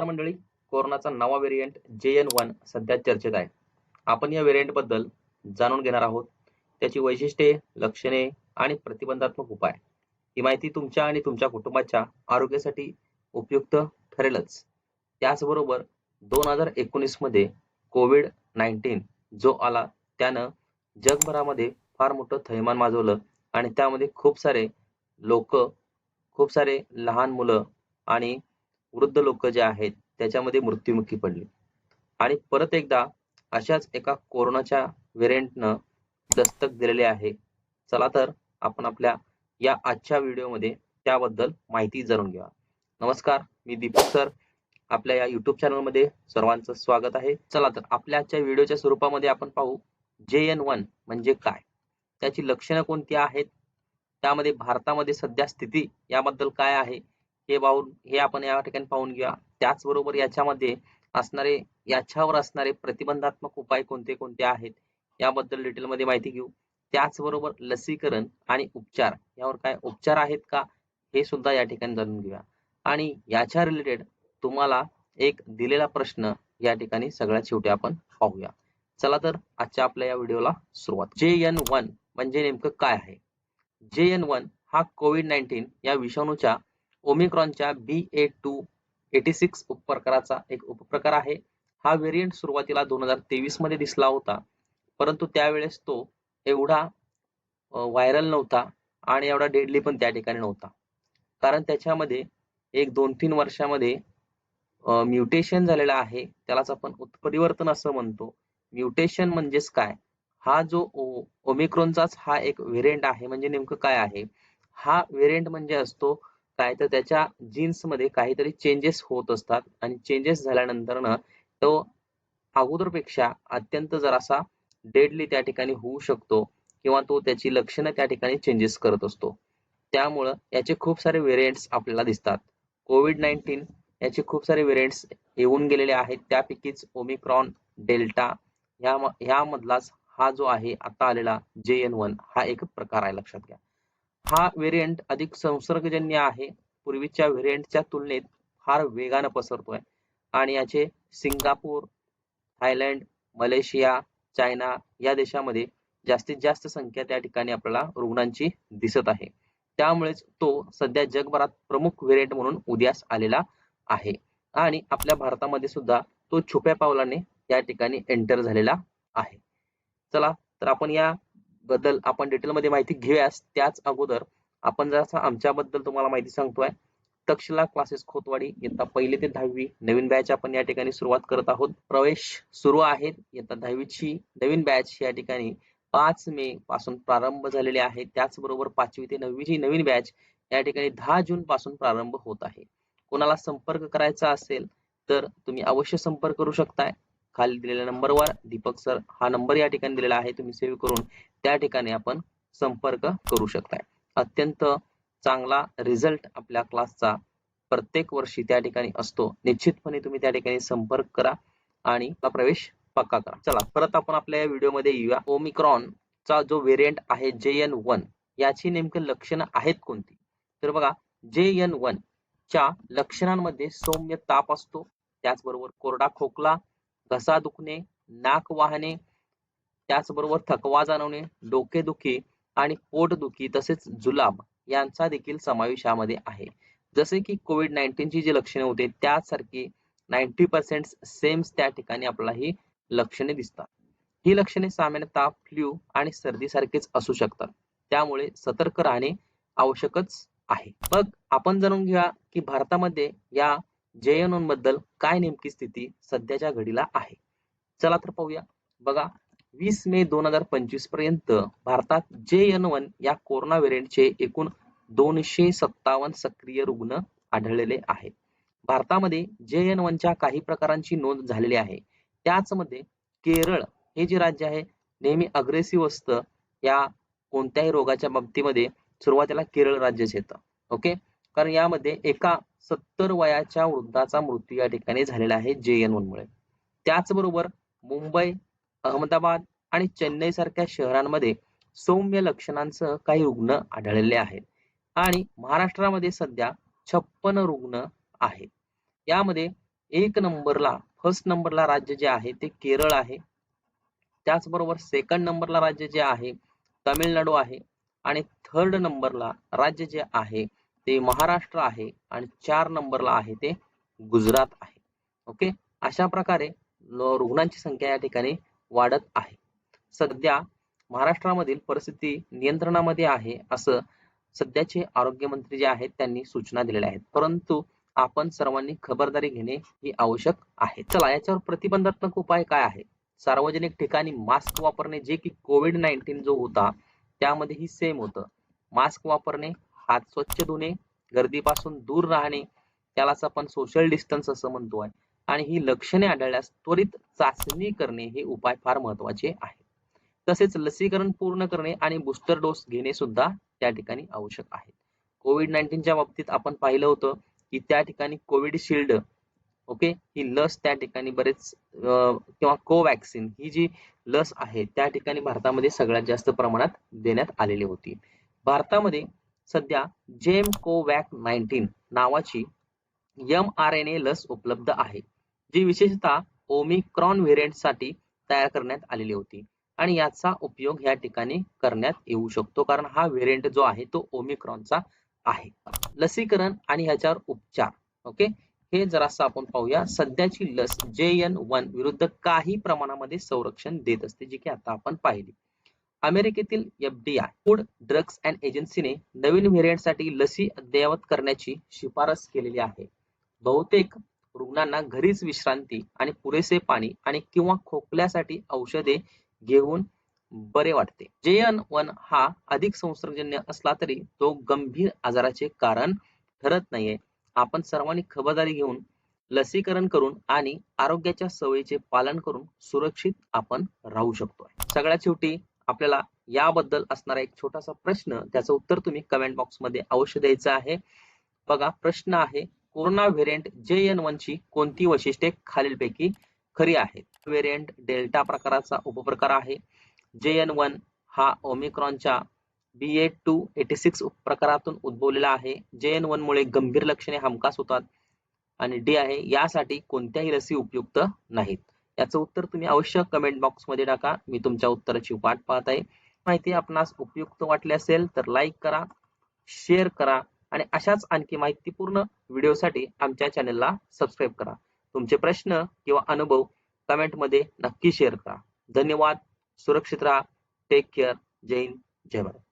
नमस्कार मंडळी. कोरोनाचा नवा व्हेरियंट जे एन वन सध्या चर्चेत आहे. आपण या व्हेरियंटबद्दल जाणून घेणार आहोत. त्याची वैशिष्ट्ये लक्षणे आणि प्रतिबंधात्मक उपाय. ही माहिती तुमच्या आणि तुमच्या कुटुंबाच्या आरोग्यासाठी उपयुक्त ठरेलच. त्याचबरोबर दोन हजार एकोणीसमध्ये कोविड नाईन्टीन जो आला त्यानं जगभरामध्ये फार मोठं थैमान माजवलं आणि त्यामध्ये खूप सारे लोक खूप सारे लहान मुलं आणि वृद्ध लोक जे आहेत त्याच्यामध्ये मृत्युमुखी पडले. आणि परत एकदा अशाच एका कोरोनाच्या व्हेरियंटनं दस्तक दिलेले आहे. चला तर आपण आपल्या या आजच्या व्हिडिओमध्ये त्याबद्दल माहिती जाणून घ्या नमस्कार मी दीपक सर. आपल्या या युट्यूब चॅनलमध्ये सर्वांचं स्वागत आहे. चला तर आपल्या आजच्या व्हिडिओच्या स्वरूपामध्ये आपण पाहू जे एन वन म्हणजे काय? त्याची लक्षणं कोणती आहेत? त्यामध्ये भारतामध्ये सध्या स्थिती याबद्दल काय आहे? हे पाहून हे आपण या ठिकाणी पाहून घ्या त्याचबरोबर याच्यामध्ये असणारे याच्यावर असणारे प्रतिबंधात्मक उपाय कोणते कोणते आहेत? याबद्दल डिटेलमध्ये माहिती घेऊ. त्याचबरोबर लसीकरण आणि उपचार. यावर काय उपचार आहेत का? हे सुद्धा या ठिकाणी जाणून घेऊया. आणि याच्या रिलेटेड तुम्हाला एक दिलेला प्रश्न या ठिकाणी सगळ्यात शेवटी आपण पाहूया. चला तर आजच्या आपल्या या व्हिडिओला सुरुवात. जे एन वन म्हणजे नेमकं काय आहे? जे एन वन हा कोविड नाईन्टीन या विषाणूच्या ओमिक्रॉनच्या B A two eighty six उपप्रकाराचा एक उपप्रकार आहे. हा व्हेरियंट सुरुवातीला दोन हजार तेवीसमध्ये दिसला होता. परंतु त्यावेळेस तो एवढा व्हायरल नव्हता आणि एवढा डेडली पण त्या ठिकाणी नव्हता. कारण त्याच्यामध्ये एक दोन तीन वर्षामध्ये म्युटेशन झालेला आहे. त्यालाच आपण उत्परिवर्तन असं म्हणतो. म्युटेशन म्हणजेच काय? हा जो ओमिक्रॉनचाच हा एक व्हेरियंट आहे. म्हणजे नेमकं काय आहे? हा व्हेरियंट म्हणजे असतो काय? तर त्याच्या जीन्समध्ये काहीतरी चेंजेस होत असतात. आणि चेंजेस झाल्यानंतर ना तो अगोदरपेक्षा अत्यंत जरासा डेडली त्या ठिकाणी होऊ शकतो किंवा तो त्याची लक्षणं त्या ठिकाणी चेंजेस करत असतो. त्यामुळं याचे खूप सारे व्हेरियंट्स आपल्याला दिसतात. कोविड नाईन्टीन याचे खूप सारे व्हेरियंट्स येऊन गेलेले आहेत. त्यापैकीच ओमिक्रॉन डेल्टा ह्या ह्यामधलाच हा जो आहे आता आलेला जे एन वन हा एक प्रकार आहे लक्षात घ्या. हा व्हेरियंट अधिक संसर्गजन्य आहे. पूर्वीच्या व्हेरियंटच्या तुलनेत फार वेगानं पसरतोय. आणि याचे सिंगापूर थायलंड मलेशिया चायना या देशामध्ये जास्तीत जास्त संख्या त्या ठिकाणी आपल्याला रुग्णांची दिसत आहे. त्यामुळेच तो सध्या जगभरात प्रमुख व्हेरियंट म्हणून उदयास आलेला आहे. आणि आपल्या भारतामध्ये सुद्धा तो छुप्या पावलाने या ठिकाणी एंटर झालेला आहे. चला तर आपण या बद्दल आपण डिटेलमध्ये माहिती घेऊयास त्याच अगोदर आपण जरासा आमच्याबद्दल तुम्हाला माहिती सांगतोय. तक्षशिला क्लासेस खोतवाडी इयत्ता पहिली ते दहावी नवीन बॅच आपण या ठिकाणी सुरुवात करत आहोत. प्रवेश सुरू आहेत इयत्ता दहावीची नवीन बॅच या ठिकाणी पाच मे पासून प्रारंभ झालेले आहे. त्याचबरोबर पाचवी ते नववीची नवीन बॅच या ठिकाणी दहा जून पासून प्रारंभ होत आहे. कोणाला संपर्क करायचा असेल तर तुम्ही अवश्य संपर्क करू शकताय. खाली दिलेल्या नंबरवर दीपक सर हा नंबर या ठिकाणी दिलेला आहे. तुम्ही सेव्ह करून त्या ठिकाणी आपण संपर्क करू शकताय. अत्यंत चांगला रिझल्ट आपल्या क्लासचा प्रत्येक वर्षी त्या ठिकाणी असतो. निश्चितपणे तुम्ही त्या ठिकाणी संपर्क करा आणि प्रवेश पक्का करा. चला परत आपण आपल्या या व्हिडिओमध्ये येऊया. ओमिक्रॉन चा जो व्हेरियंट आहे जे एन वन याची नेमकी लक्षणं आहेत कोणती? तर बघा जे एन वन च्या लक्षणांमध्ये सौम्य ताप असतो. त्याचबरोबर कोरडा खोकला घसा दुखणे नाक वाहणे त्याचबरोबर थकवा जाणवणे डोकेदुखी आणि पोटदुखी तसेच जुलाब यांचा देखील समावेश यामध्ये आहे. जसे की कोविड नाईन्टीनची जी लक्षणे होते त्यासारखी नाईन्टी पर्सेंट सेम त्या ठिकाणी आपल्याला ही लक्षणे दिसतात. ही लक्षणे सामान्यतः फ्ल्यू आणि सर्दीसारखेच असू शकतात. त्यामुळे सतर्क राहणे आवश्यकच आहे. मग आपण जाणून घ्या की भारतामध्ये या जे एनबद्दल काय नेमकी स्थिती सध्याच्या घडीला आहे? चला तर पाहूया. बघा वीस मे दोन हजार पंचवीसपर्यंत भारतात जे एन वन या कोरोना व्हेरियंटचे एकूण दोनशे सत्तावन्न सक्रिय रुग्ण आढळलेले आहेत. भारतामध्ये जे एन वनच्या काही प्रकारांची नोंद झालेली आहे. त्याचमध्ये केरळ हे जे राज्य आहे नेहमी अग्रेसिव्ह असतं. या कोणत्याही रोगाच्या बाबतीमध्ये सुरुवातीला केरळ राज्यच येतं. ओके? कारण यामध्ये एका सत्तर वयाच्या वृद्धाचा मृत्यू या ठिकाणी झालेला आहे जे एन वन मुळे. त्याचबरोबर मुंबई अहमदाबाद आणि चेन्नई सारख्या शहरांमध्ये सौम्य लक्षणांसह काही रुग्ण आढळलेले आहेत. आणि महाराष्ट्रामध्ये सध्या छप्पन रुग्ण आहेत. यामध्ये एक नंबरला फर्स्ट नंबरला राज्य जे आहे ते केरळ आहे. त्याचबरोबर सेकंड नंबरला राज्य जे आहे तामिळनाडू आहे. आणि थर्ड नंबरला राज्य जे आहे ते महाराष्ट्र आहे आणि चार नंबरला आहे ते गुजरात आहे. ओके? अशा प्रकारे रुग्णांची संख्या या ठिकाणी वाढत आहे. सध्या महाराष्ट्रामधील परिस्थिती नियंत्रणामध्ये आहे असं सध्याचे आरोग्यमंत्री जे आहेत त्यांनी सूचना दिलेल्या आहेत. परंतु आपण सर्वांनी खबरदारी घेणे ही आवश्यक आहे. चला याच्यावर प्रतिबंधात्मक उपाय काय आहे सार्वजनिक ठिकाणी मास्क वापरणे जे की कोविड नाईन्टीन जो होता त्यामध्येही सेम होतं. मास्क वापरणे हात स्वच्छ धुणे गर्दीपासून दूर राहणे त्यालाच आपण सोशल डिस्टन्स असं म्हणतोय आणि ही लक्षणे आढळल्यास त्वरित चाचणी करणे हे उपाय फार महत्त्वाचे आहे तसेच लसीकरण पूर्ण करणे आणि बुस्टर डोस घेणे सुद्धा त्या ठिकाणी आवश्यक आहे. कोविड नाईन्टीनच्या बाबतीत आपण पाहिलं होतं की त्या ठिकाणी कोविडशिल्ड ओके ही लस त्या ठिकाणी बरेच किंवा कोवॅक्सिन ही जी लस आहे त्या ठिकाणी भारतामध्ये सगळ्यात जास्त प्रमाणात देण्यात आलेली होती. भारतामध्ये सध्या जेम कोवॅक नाईन्टीन नावाची एम आर एन ए लस उपलब्ध आहे जी विशेषतः ओमिक्रॉन व्हेरियंटसाठी तयार करण्यात आलेली होती आणि याचा उपयोग या ठिकाणी करण्यात येऊ शकतो कारण हा व्हेरियंट जो आहे तो ओमिक्रॉनचा आहे. लसीकरण आणि ह्याच्यावर उपचार ओके? हे जरासं आपण पाहूया. सध्याची लस जे एन वन विरुद्ध काही प्रमाणामध्ये संरक्षण देत असते जी की आता आपण पाहिली. अमेरिकेतील एफडीआय फूड ड्रग्स अँड एजन्सीने नवीन व्हेरियंटसाठी लसी अद्ययावत करण्याची शिफारस केलेली आहे. बहुतेक रुग्णांना घरीच विश्रांती आणि पुरेसे पाणी आणि किंवा खोकल्यासाठी औषधे घेऊन बरे वाटते. जे एन वन हा अधिक संसर्गजन्य असला तरी तो गंभीर आजाराचे कारण ठरत नाहीये. आपण सर्वांनी खबरदारी घेऊन लसीकरण करून आणि आरोग्याच्या सवयीचे पालन करून सुरक्षित आपण राहू शकतो सगळ्यात शेवटी आपल्याला याबद्दल असणारा एक छोटासा प्रश्न त्याचं उत्तर तुम्ही कमेंट बॉक्समध्ये अवश्य द्यायचं आहे. बघा प्रश्न आहे corona variant J N one ची कोणती वैशिष्ट्ये खालीलपैकी खरी आहेत? व्हेरियंट डेल्टा प्रकाराचा उपप्रकार आहे. जे एन वन हा ओमिक्रॉनच्या B A two eighty six प्रकारातून उद्भवलेला आहे. जे एन वन मुळे गंभीर लक्षणे हमखास होतात आणि डी आहे यासाठी कोणत्याही लसी उपयुक्त नाहीत. याचं उत्तर तुम्ही अवश्य कमेंट बॉक्समध्ये टाका. मी तुमच्या उत्तराची वाट पाहत आहे. माहिती आपणास उपयुक्त वाटली असेल तर लाईक करा शेअर करा आणि अशाच आणखी माहितीपूर्ण व्हिडिओसाठी आमच्या चॅनेलला सबस्क्राईब करा. तुमचे प्रश्न किंवा अनुभव कमेंटमध्ये नक्की शेअर करा. धन्यवाद. सुरक्षित राहा. टेक केअर जय हिंद. जय भारत.